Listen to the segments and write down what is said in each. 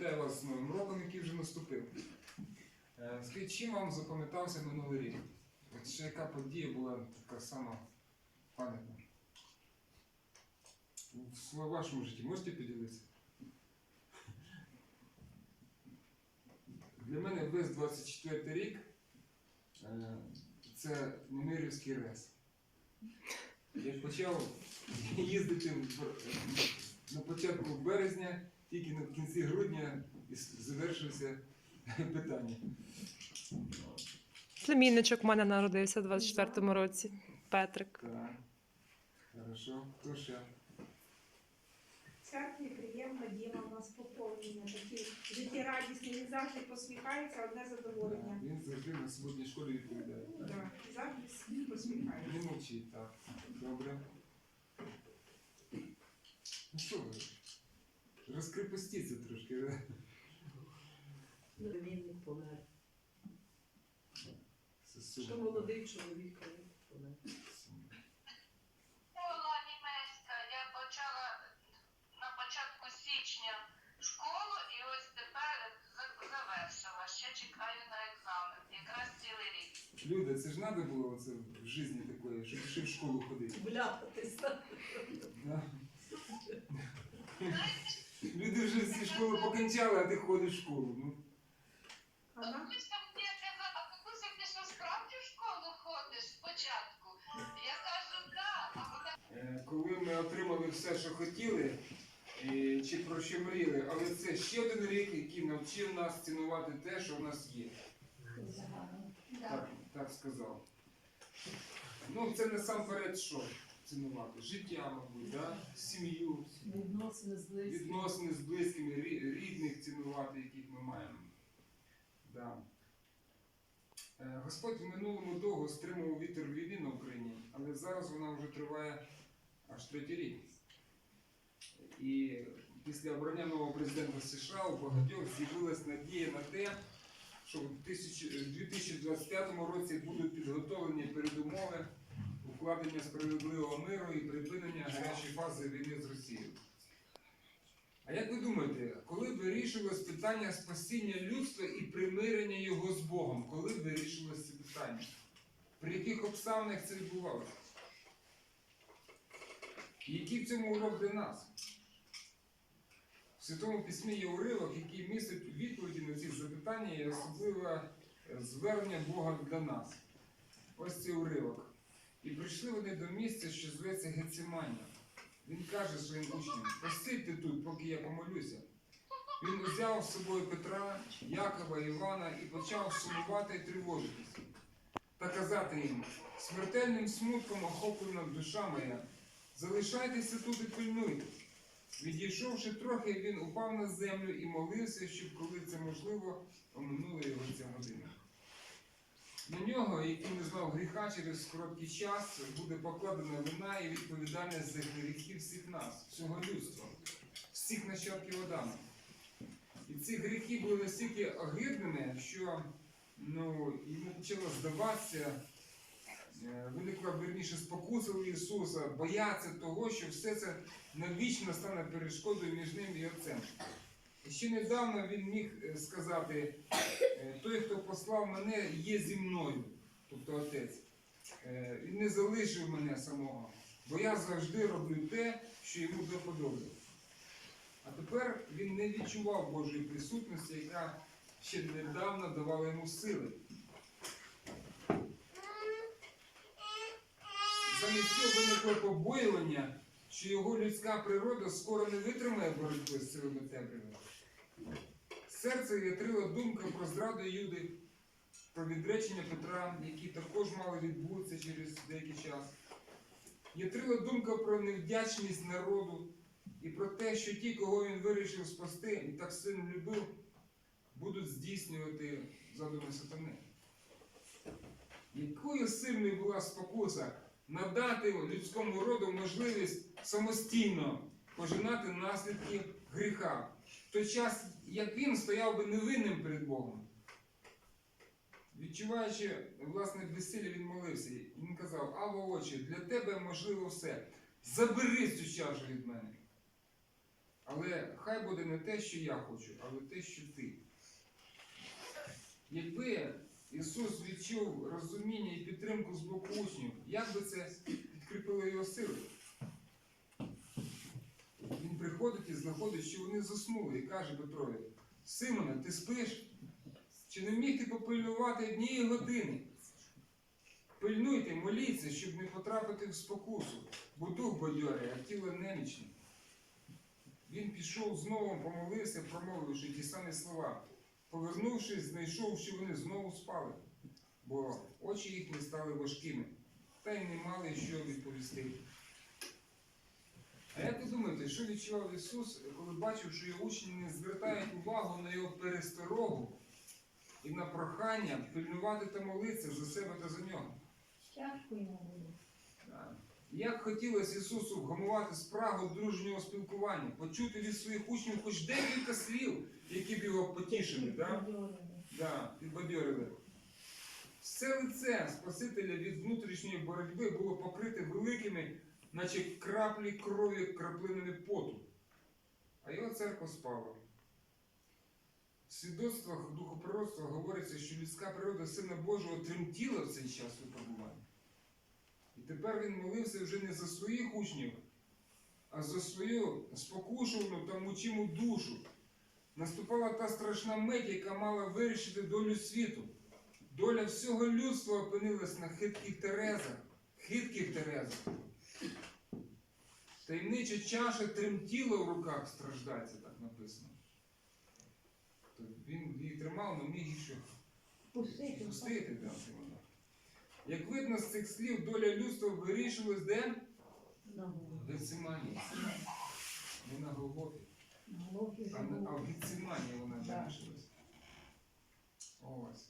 вітаю вас з новим роком, який вже наступив. Е, Скажіть, чим вам запам'ятався минулий рік? От ще яка подія була така сама пам'ятна? В вашому житті можете поділитися? Для мене весь 24 рік е, це Немирівський рез. Я почав їздити на початку березня, тільки на кінці грудня і завершився питання. Племінничок у мене народився у 24-му році. Петрик. Так. Хорошо. Хто ще? Церкві приємно діла у нас поповнення. Такі життєрадісні, він завжди посміхається, одне задоволення. Він завжди на суботній школі відповідає. Так, завжди посміхається. Не мовчіть, так. Добре. Ну що ви? Розкрепостіться трошки. да? Племінник помер. Це. Що молодий чоловік помер. Школа німецька. Я почала на початку січня школу і ось тепер завершила. Ще чекаю на екзамен. Якраз цілий рік. Люда, це ж треба було оце в житті такої, щоб ще в школу ходити. Вляпатись. Да? Люди вже всі школи покінчали, а ти ходиш в школу. Ну, Ага. А бабуся, ти що справді в школу ходиш спочатку? Я кажу, так, а вона Е, коли ми отримали все, що хотіли, е, чи про що мріяли, але це ще один рік, який навчив нас цінувати те, що в нас є. Так, так сказав. Ну, це насамперед що цінувати? Життя, мабуть, да? сім'ю, Відносини з близькими. відносини з близькими, рідних цінувати, яких ми маємо. Да. Е, Господь в минулому довго стримував вітер війни на Україні, але зараз вона вже триває аж третій рік. І після обрання нового президента США у багатьох з'явилась надія на те, що в 2025 році будуть підготовлені передумови укладення справедливого миру і припинення гарячої фази війни з Росією. А як ви думаєте, коли вирішилось питання спасіння людства і примирення його з Богом? Коли вирішилось це питання? При яких обставинах це відбувалося? І який в цьому урок для нас? В Святому Письмі є уривок, який містить відповіді на ці запитання і особливе звернення Бога для нас. Ось цей уривок. І прийшли вони до місця, що зветься Гециманія. Він каже своїм учням, посидьте тут, поки я помолюся. Він узяв з собою Петра, Якова, Івана і почав сумувати і тривожитися. Та казати їм, смертельним смутком охоплена душа моя, залишайтеся тут і пильнуйте. Відійшовши трохи, він упав на землю і молився, щоб, коли це можливо, оминула його ця година. На нього, який не знав гріха через короткий час, буде покладена вина і відповідальність за гріхи всіх нас, всього людства, всіх нащадків Адама. І ці гріхи були настільки огидними, що ну, йому почало здаватися, е, виникла верніше спокуса Ісуса, бояться того, що все це навічно стане перешкодою між ним і Отцем. І ще недавно він міг е, сказати, е, той, хто послав мене, є зі мною, тобто Отець. Е, Він не залишив мене самого, бо я завжди роблю те, що йому до вподоби. А тепер він не відчував Божої присутності, яка ще недавно давала йому сили. Замість цього виникло побоювання, що його людська природа скоро не витримає боротьби з силами темряви. Серце вітрила думка про зраду Юди, про відречення Петра, які також мали відбутися через деякий час. Ятрила думка про невдячність народу і про те, що ті, кого він вирішив спасти і так сильно любив, будуть здійснювати задуми сатани. Якою сильною була спокуса надати людському роду можливість самостійно пожинати наслідки гріха, той час, як він стояв би невинним перед Богом. Відчуваючи власне безсилля, він молився. Він казав, Ава очі, для тебе можливо все. Забери цю чашу від мене. Але хай буде не те, що я хочу, але те, що ти. Якби Ісус відчув розуміння і підтримку з боку учнів, як би це підкріпило його сили? Він приходить і знаходить, що вони заснули, і каже Петрові: Симоне, ти спиш? Чи не міг ти попильнувати однієї години? Пильнуйте, моліться, щоб не потрапити в спокусу, бо дух бадьорий, а тіло немічне. Він пішов знову, помолився, промовивши ті самі слова. Повернувшись, знайшов, що вони знову спали, бо очі їхні стали важкими, та й не мали що відповісти. Думаєте, що відчував Ісус, коли бачив, що його учні не звертають увагу на його пересторогу і на прохання пильнувати та молитися за себе та за нього? Тяжко йому було. Як хотілося Ісусу вгамувати спрагу дружнього спілкування, почути від своїх учнів хоч декілька слів, які б його потішили, да? Да, підбадьорили. Все лице Спасителя від внутрішньої боротьби було покрите великими, наче краплі крові краплинами поту. А його церква спала. В свідоцтвах духопрородства говориться, що людська природа Сина Божого тремтіла в цей час випробування. І тепер він молився вже не за своїх учнів, а за свою спокушувану та мучиму душу. Наступала та страшна мить, яка мала вирішити долю світу. Доля всього людства опинилась на хитких терезах, хитких терезах. Таємнича чаша тремтіла в руках страждальця, так написано. То він її тримав, але міг її ще Пустити. пустити. Да. Як видно з цих слів, доля людства вирішилась де? В Гецимані. Не на Голгофі. А, в Гецимані вона вирішилась. Ось.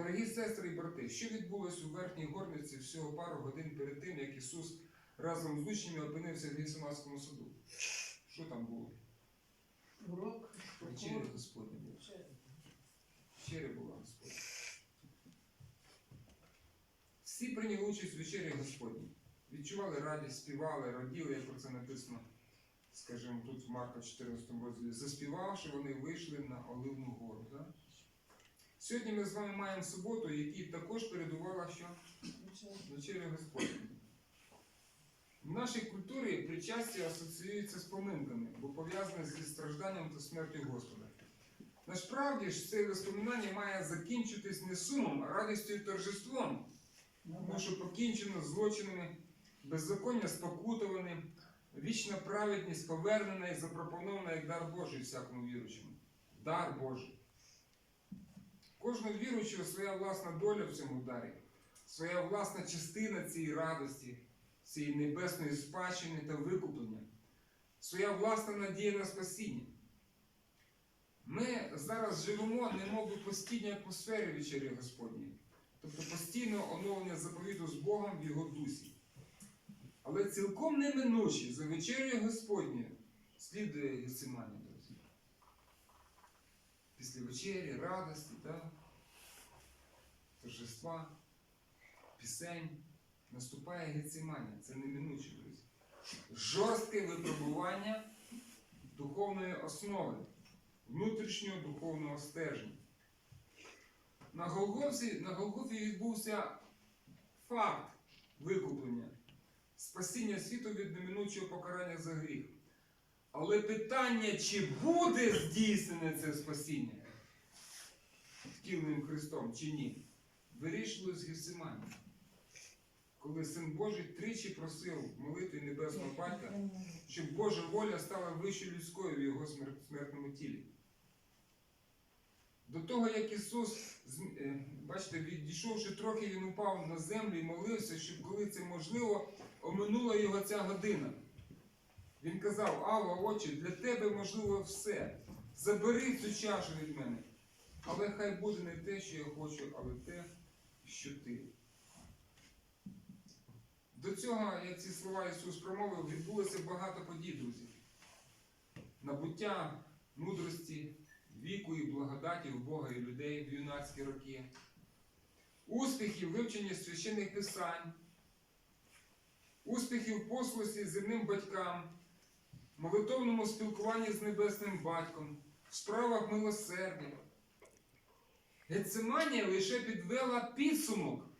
Дорогі сестри і брати, що відбулось у верхній горниці всього пару годин перед тим, як Ісус разом з учнями опинився в Гесиманському суду? Що там було? Урок. Вечеря Господня була. Вечеря була Господня. Всі прийняли участь в вечері Господній. Відчували радість, співали, раділи, як про це написано, скажімо, тут в Марка 14 розділі. Заспівавши, вони вийшли на Оливну гору. Да? Сьогодні ми з вами маємо суботу, якій також передувала що? Вечеря Господня. В нашій культурі причастя асоціюється з поминками, бо пов'язане зі стражданням та смертю Господа. Насправді ж це воспоминання має закінчитись не сумом, а радістю і торжеством, тому що покінчено злочинами, беззаконня спокутовані, вічна праведність повернена і запропонована як дар Божий всякому віруючому. Дар Божий. Кожного віруючого своя власна доля в цьому дарі, своя власна частина цієї радості, цієї небесної спадщини та викуплення, своя власна надія на спасіння. Ми зараз живемо немов би постійній атмосфері вечері Господньої, тобто постійне оновлення заповіту з Богом в Його дусі. Але цілком неминуче за вечерею Господньою слідує Гецимані, друзі. Після вечері, радості, та, торжества, пісень наступає Гециманія. Це неминуче, друзі. Жорстке випробування духовної основи, внутрішнього духовного стерження. На Голгофі, на Голгофі відбувся факт викуплення, спасіння світу від неминучого покарання за гріх. Але питання, чи буде здійснене це спасіння втіленим Христом, чи ні, вирішилось Гефсимані. Коли Син Божий тричі просив молитви Небесного Батька, щоб Божа воля стала вищою людською в його смертному тілі. До того, як Ісус, е, бачите, відійшовши трохи, він упав на землю і молився, щоб коли це можливо, оминула його ця година. Він казав, Ава, отче, для тебе можливо все. Забери цю чашу від мене. Але хай буде не те, що я хочу, але те, що ти. До цього, як ці слова Ісус промовив, відбулося багато подій, друзі. Набуття мудрості, віку і благодаті в Бога і людей в юнацькі роки, успіхи в вивченні священних писань, успіхів послусі земним батькам, молитовному спілкуванні з небесним батьком, в справах милосердя. Гециманія лише підвела підсумок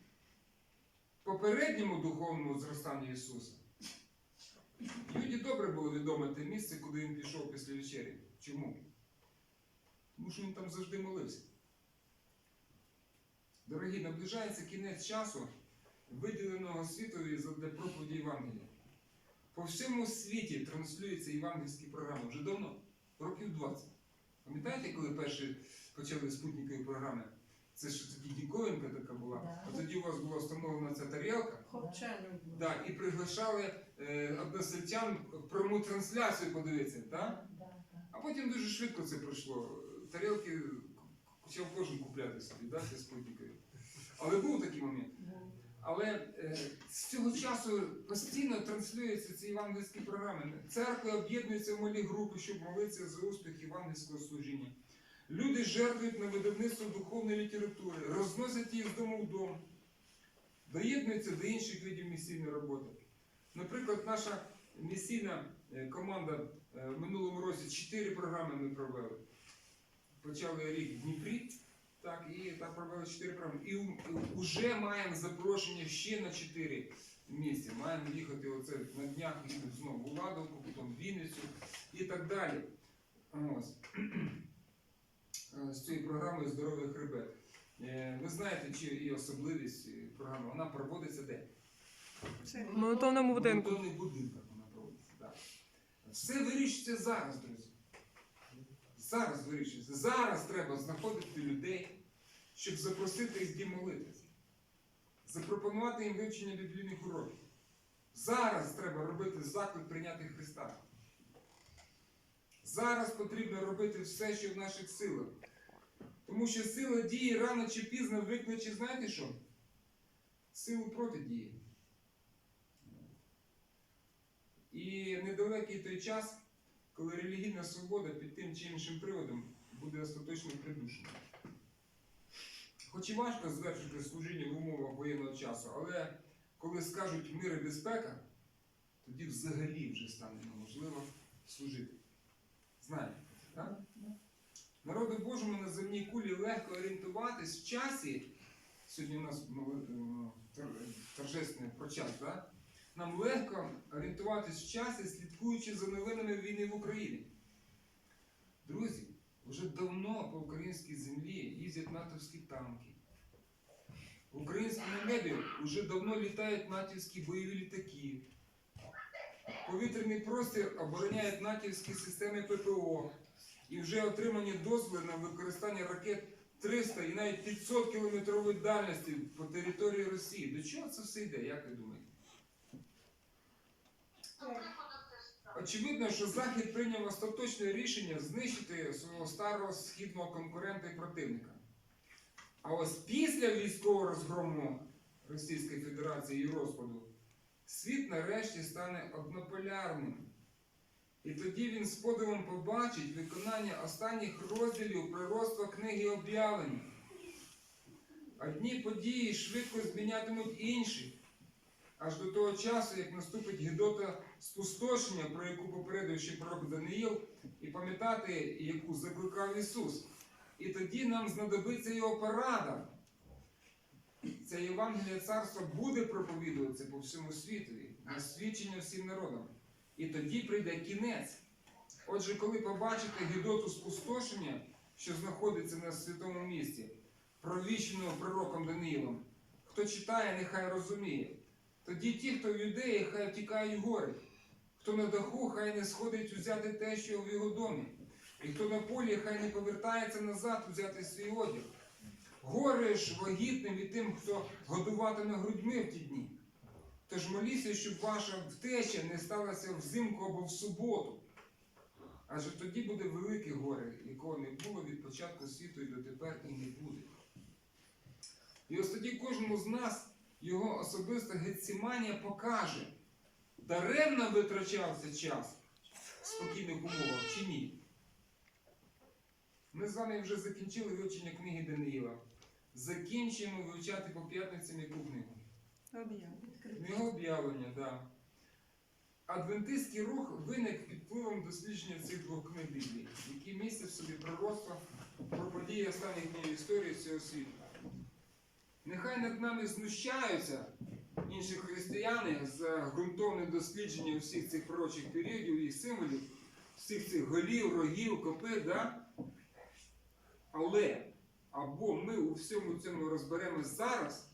попередньому духовному зростанню Ісуса. Юді добре було відоме те місце, куди він пішов після вечері. Чому? Тому що він там завжди молився. Дорогі, наближається кінець часу, виділеного світові для проповіді Євангелія. По всьому світі транслюються євангельські програми вже давно, років 20. Пам'ятаєте, коли перші почали спутникові програми? Це ж тоді діковинка така була. Да. А тоді у вас була встановлена ця тарілка. Да, і приглашали е, односельчан в пряму трансляцію подивитися, так? А потім дуже швидко це пройшло. Тарілки почав кожен купляти собі, да, спутникові. Але був такий момент. Але е, з цього часу постійно транслюються ці євангельські програми. Церкви об'єднуються в малі групи, щоб молитися за успіх євангельського служіння. Люди жертвують на видавництво духовної літератури, розносять її з дому в дом, доєднуються до інших видів місійної роботи. Наприклад, наша місійна е, команда е, в минулому році чотири програми ми провели. Почали рік в Дніпрі, так, і там провели чотири програми. І вже маємо запрошення ще на чотири місця. Маємо їхати оце на днях їдемо знову в Ладовку, потім в Вінницю і так далі. Ось. З цією програмою Здоровий хребет. Е, Ви знаєте, чи і особливість програми, вона проводиться де? В молитовному будинку. В молитовних будинках вона проводиться, так. Все вирішується зараз, друзі. Зараз вирішується. Зараз треба знаходити людей, щоб запросити їх дім молитися. Запропонувати їм вивчення біблійних уроків. Зараз треба робити заклик прийняти Христа. Зараз потрібно робити все, що в наших силах. Тому що сила дії рано чи пізно викличе, знаєте що? Силу протидії. І недалекий той час, коли релігійна свобода під тим чи іншим приводом буде остаточно придушена. Хоч і важко звершити служіння в умовах воєнного часу, але коли скажуть мир і безпека, тоді взагалі вже стане неможливо служити. Знаєте, так? Народу Божому на земній кулі легко орієнтуватись в часі. Сьогодні у нас е, торжественне про час, так? Нам легко орієнтуватись в часі, слідкуючи за новинами війни в Україні. Друзі, вже давно по українській землі їздять натовські танки. В українському небі вже давно літають натівські бойові літаки. Повітряний простір обороняють натівські системи ППО. І вже отримані дозволи на використання ракет 300 і навіть 500 кілометрової дальності по території Росії. До чого це все йде, як ви думаєте? Очевидно, що Захід прийняв остаточне рішення знищити свого старого східного конкурента і противника. А ось після військового розгрому Російської Федерації і розпаду світ нарешті стане однополярним. І тоді він з подивом побачить виконання останніх розділів пророцтва книги об'явлення. Одні події швидко змінятимуть інші, аж до того часу, як наступить гідота спустошення, про яку попередив ще пророк Даниїл, і пам'ятати, яку закликав Ісус. І тоді нам знадобиться його порада. Це Євангеліє царства буде проповідуватися по всьому світові, на свідчення всім народам. І тоді прийде кінець. Отже, коли побачите гідоту спустошення, що знаходиться на святому місці, провіщеного пророком Даниїлом, хто читає, нехай розуміє. Тоді ті, хто в юдеї, хай втікають гори. Хто на даху, хай не сходить взяти те, що в його домі. І хто на полі, хай не повертається назад взяти свій одяг. Горе ж вагітним і тим, хто годуватиме грудьми в ті дні. Тож моліться, щоб ваша втеча не сталася взимку або в суботу. Адже тоді буде велике горе, якого не було від початку світу і дотепер і не буде. І ось тоді кожному з нас його особиста геціманія покаже, даремно витрачався час в спокійних умовах чи ні. Ми з вами вже закінчили вивчення книги Даниїла. Закінчуємо вивчати по п'ятницям яку книгу? Книга об'явлення, так. Да. Адвентистський рух виник під впливом дослідження цих двох книг Біблії, які містять в собі пророцтво про події останніх днів історії цього світу. Нехай над нами знущаються інші християни за ґрунтовне дослідження всіх цих пророчих періодів і символів, всіх цих голів, рогів, копит, да? але або ми у всьому цьому розберемось зараз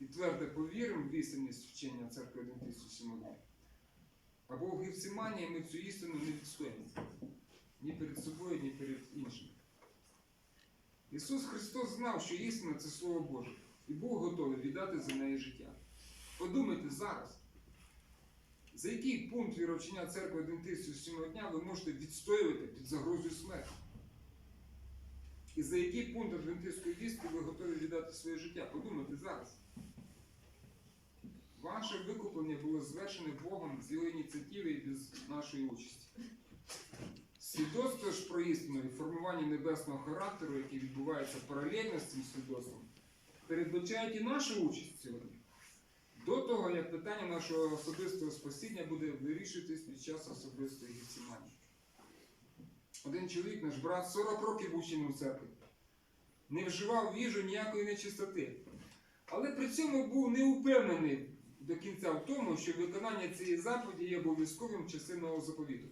і твердо повіримо в істинність вчення церкви 1007 років, або в Гефсиманії ми цю істину не відстоїмо ні перед собою, ні перед іншими. Ісус Христос знав, що істина це Слово Боже, і був готовий віддати за неї життя. Подумайте зараз, за який пункт віровчення церкви Адвентистів дня ви можете відстоювати під загрозою смерті? І за який пункт адвентистської вістки ви готові віддати своє життя? Подумайте зараз. Ваше викуплення було звершене Богом з його ініціативи і без нашої участі. Свідоцтво ж про істину і формування небесного характеру, яке відбувається паралельно з цим свідоцтвом, передбачають і нашу участь сьогодні. До того, як питання нашого особистого спасіння буде вирішуватись під час особистої гефсиманії. Один чоловік, наш брат, 40 років був чином церкви, не вживав їжу ніякої нечистоти. Але при цьому був не упевнений до кінця в тому, що виконання цієї заповіді є обов'язковим частиною заповіту.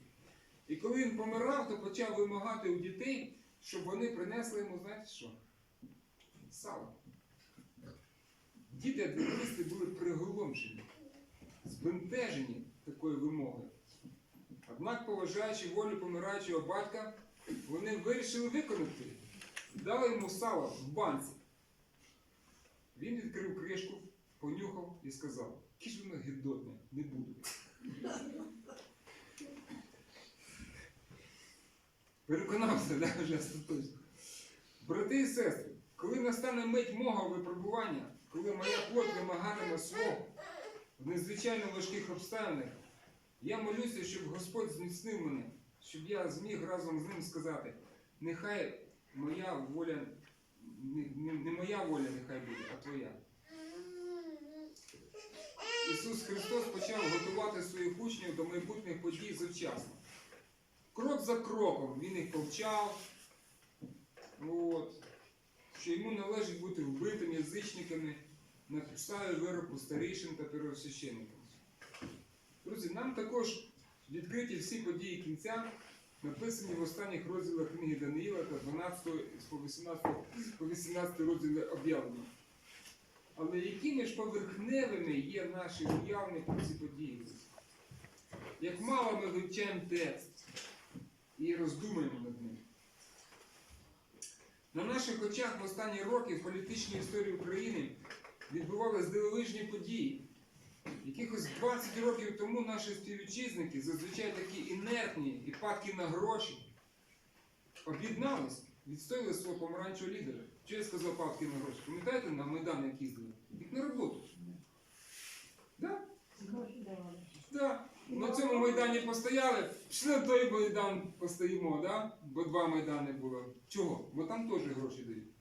І коли він помирав, то почав вимагати у дітей, щоб вони принесли йому, знаєте що? Сало. Діти адвентисти були приголомшені, збентежені такою вимогою. Однак, поважаючи волю помираючого батька, вони вирішили виконати. Дали йому сало в банці. Він відкрив кришку, понюхав і сказав, яке ж воно гидотне, не буду. Переконався, да, вже остаточно. Брати і сестри, коли настане мить мого випробування, коли моя плоть вимагатиме свого в незвичайно важких обставинах, я молюся, щоб Господь зміцнив мене, щоб я зміг разом з ним сказати, нехай моя воля, не, не, моя воля нехай буде, а твоя. Ісус Христос почав готувати своїх учнів до майбутніх подій завчасно. Крок за кроком він їх повчав, от, що йому належить бути вбитим язичниками на підставі вироку старішин та первосвященникам. Друзі, нам також відкриті всі події кінця, написані в останніх розділах книги Даниїла та 12 по 18, по 18 розділи об'явлення. Але якими ж поверхневими є наші уявлення про ці події? Як мало ми вивчаємо текст і роздумуємо над ним. На наших очах в останні роки в політичній історії України відбувалися дивовижні події. Якихось 20 років тому наші співвітчизники, зазвичай такі інертні і падки на гроші, об'єднались, відстояли свого помаранчевого лідера. Що я сказав падки на гроші? Пам'ятаєте на Майдан, як їздили? Їх на роботу. Да? Да. На цьому майдані постояли, пішли на той майдан постоїмо, да? бо два майдани було. Чого? Бо там теж гроші дають.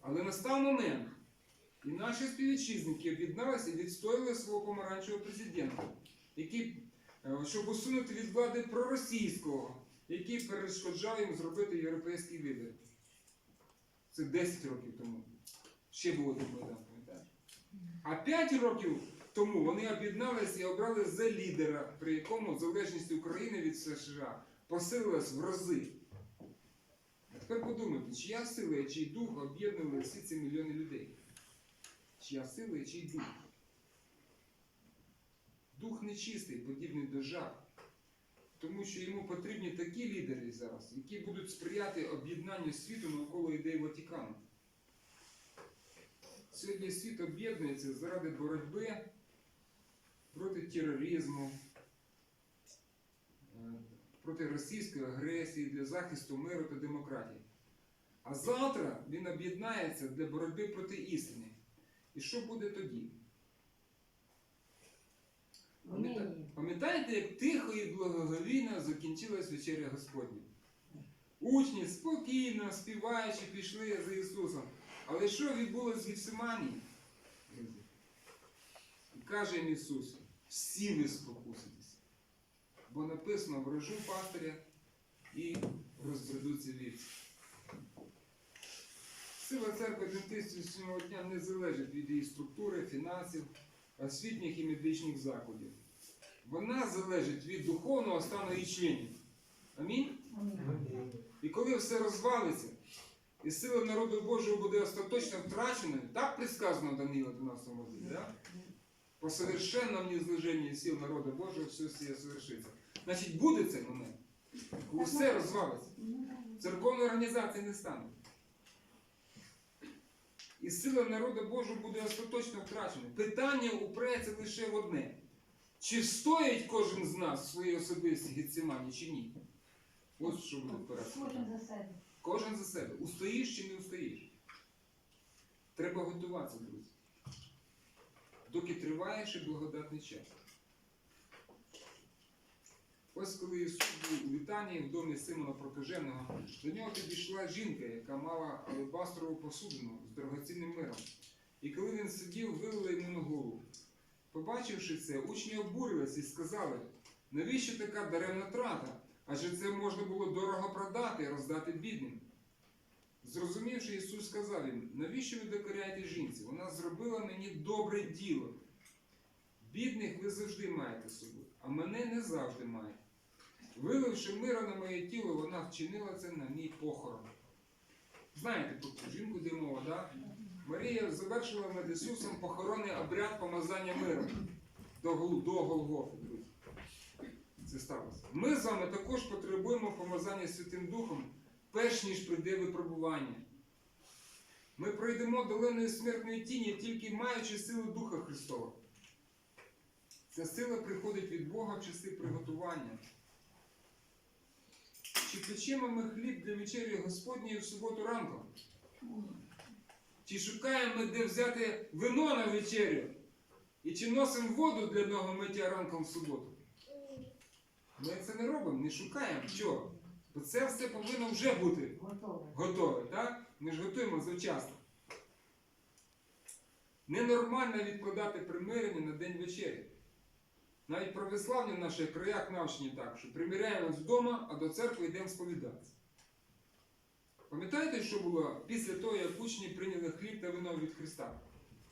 Але настав момент, і наші співвітчизники об'єдналися і відстояли свого помаранчевого президента, який, е, щоб усунути від влади проросійського, який перешкоджав їм зробити європейський вибір. Це 10 років тому. Ще був один майдан, пам'ятаєш? А 5 років тому вони об'єдналися і обрали за лідера, при якому залежність України від США посилилась в рази. А тепер подумайте, чия сила чий дух об'єднували всі ці мільйони людей? Чия сила і чий дух? Дух нечистий, подібний до жах. Тому що йому потрібні такі лідери зараз, які будуть сприяти об'єднанню світу навколо ідеї Ватикану. Сьогодні світ об'єднується заради боротьби проти тероризму, е, проти російської агресії, для захисту миру та демократії. А завтра він об'єднається для боротьби проти істини. І що буде тоді? Пам'ятаєте, як тихо і благоговійно закінчилась вечеря Господня? Учні спокійно, співаючи, пішли за Ісусом. Але що відбулося в Гефсиманії? І каже їм Ісус, всі ви спокуситесь. бо написано вражу пастиря і розбредуться вівці. Сила церкви адвентистів дня не залежить від її структури, фінансів, освітніх і медичних закладів. Вона залежить від духовного стану її членів. Амінь? І коли все розвалиться, і сила народу Божого буде остаточно втраченою, так предсказано в Даниила 12 главі, да? По совершенному незложении сил народу Божого все сіє совершиться. Значить, буде цей момент, коли все розвалиться. Церковної організації не стане. І сила народу Божого буде остаточно втрачена. Питання упреться лише в одне. Чи стоїть кожен з нас в своїй особистій гецимані, чи ні? Ось що буде впиратися. Кожен за себе. Кожен за себе. Устоїш чи не устоїш? Треба готуватися, друзі. Доки триває ще благодатний час. Ось коли Ісус був у Вітанії в домі Симона Прокаженого, до нього підійшла жінка, яка мала алебастрову посудину з дорогоцінним миром. І коли він сидів, вилила йому на голову. Побачивши це, учні обурились і сказали, навіщо така даремна трата? Адже це можна було дорого продати і роздати бідним. Зрозумівши, Ісус сказав їм, навіщо ви докоряєте жінці? Вона зробила мені добре діло. Бідних ви завжди маєте з собою, а мене не завжди маєте. Виливши мира на моє тіло, вона вчинила це на мій похорон. Знаєте про цю жінку, де мова, да? Марія завершила над Ісусом похоронний обряд помазання миром до, до Голгофи, друзі. Це сталося. Ми з вами також потребуємо помазання Святим Духом, перш ніж прийде випробування. Ми пройдемо долиною смертної тіні, тільки маючи силу Духа Христова. Ця сила приходить від Бога в часи приготування. Чи печемо ми хліб для вечері Господньої в суботу ранком? Чи шукаємо ми, де взяти вино на вечерю? І чи носимо воду для одного миття ранком в суботу? Ми це не робимо, не шукаємо. Чого? Бо це все повинно вже бути Готове. готове, так? Ми ж готуємо завчасно. Ненормально відкладати примирення на день вечері. Навіть православні в наших краях навчені так, що примиряємось вдома, а до церкви йдемо сповідатися. Пам'ятаєте, що було після того, як учні прийняли хліб та вино від Христа?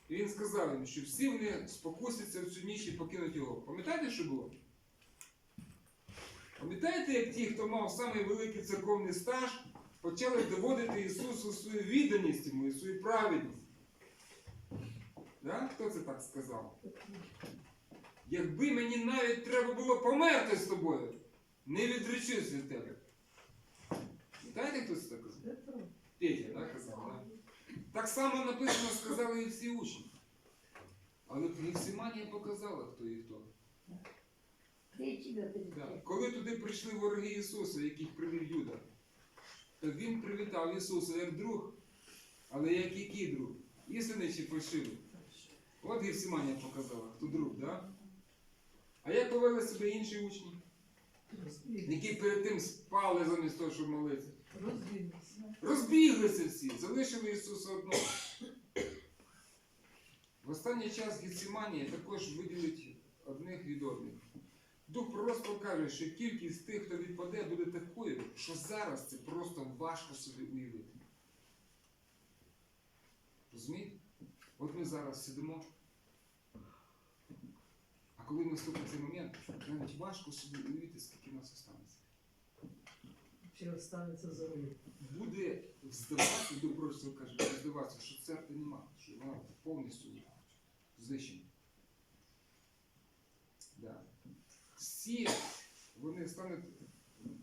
І він сказав їм, що всі вони спокусяться в цю ніч і покинуть його. Пам'ятаєте, що було? Пам'ятаєте, як ті, хто мав самий великий церковний стаж, почали доводити Ісусу свою відданість йому і свою праведність? Да? Хто це так сказав? Якби мені навіть треба було померти з тобою, не відречусь від тебе. Пам'ятаєте, хто це так казав? Петя, так казав, да? Так само написано сказали і всі учні. Але Гефсиманія показала, хто і хто. Так. Коли туди прийшли вороги Ісуса, яких привів Юда, то він привітав Ісуса як друг, але як який друг? Істинний чи фальшивий? От Гефсиманія показала, хто друг, да? А як повели себе інші учні, які перед тим спали замість того, щоб молитися? Розділися. Розбіглися всі, залишили Ісуса одного. В останній час Гефсиманія також виділить одних від одних. Дух пророцтва каже, що кількість тих, хто відпаде, буде такою, що зараз це просто важко собі уявити. Розумієте? От ми зараз сидимо. Коли наступить цей момент, навіть важко собі уявити, скільки нас останеться. Чи останеться зорою. буде здаватися, до каже, буде здаватися, що церкви нема, що вона повністю знищена. Да. Всі вони стануть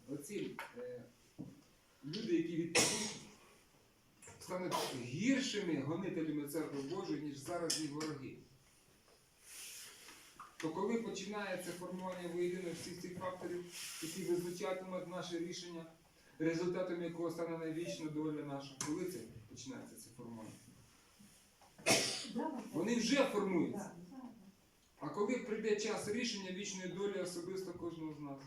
оці е, люди, які відповідні, стануть гіршими гонителями церкви Божої, ніж зараз її вороги. То коли починається формування воєдино всіх цих факторів, які визначатимуть наше рішення, результатом якого стане найвічна доля наша. Коли це починається це формування? Вони вже формуються. А коли прийде час рішення вічної долі особисто кожного з нас?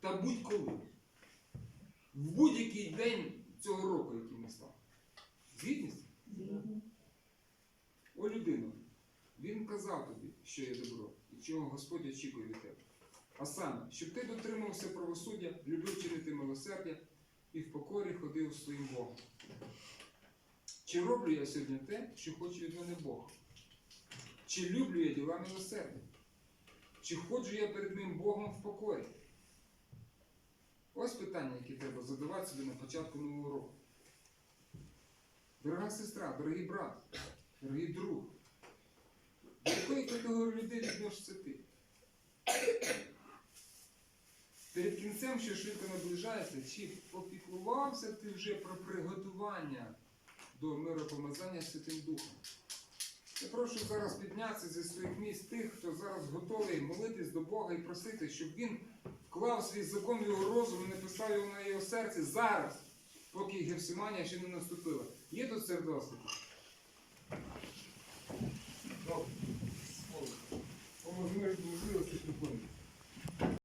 Та будь-коли. В будь-який день цього року, який ми став. Згідність? О людино, він казав тобі, що є добро, і чого Господь очікує від тебе. А саме, щоб ти дотримався правосуддя, любив чинити милосердя і в покорі ходив своїм Богом. Чи роблю я сьогодні те, що хоче від мене Бог? Чи люблю я діла милосердя? Чи ходжу я перед ним Богом в покорі? Ось питання, які треба задавати собі на початку нового року. Дорога сестра, дорогий брат, дорогий друг, до якої категорії людей відносишся ти? Перед кінцем, що швидко наближається, чи попіклувався ти вже про приготування до миропомазання Святим Духом? Я прошу зараз піднятися зі своїх місць тих, хто зараз готовий молитись до Бога і просити, щоб він вклав свій закон в його розум і написав його на його серці зараз, поки Гефсиманія ще не наступила. Є тут. По можливості приходимо.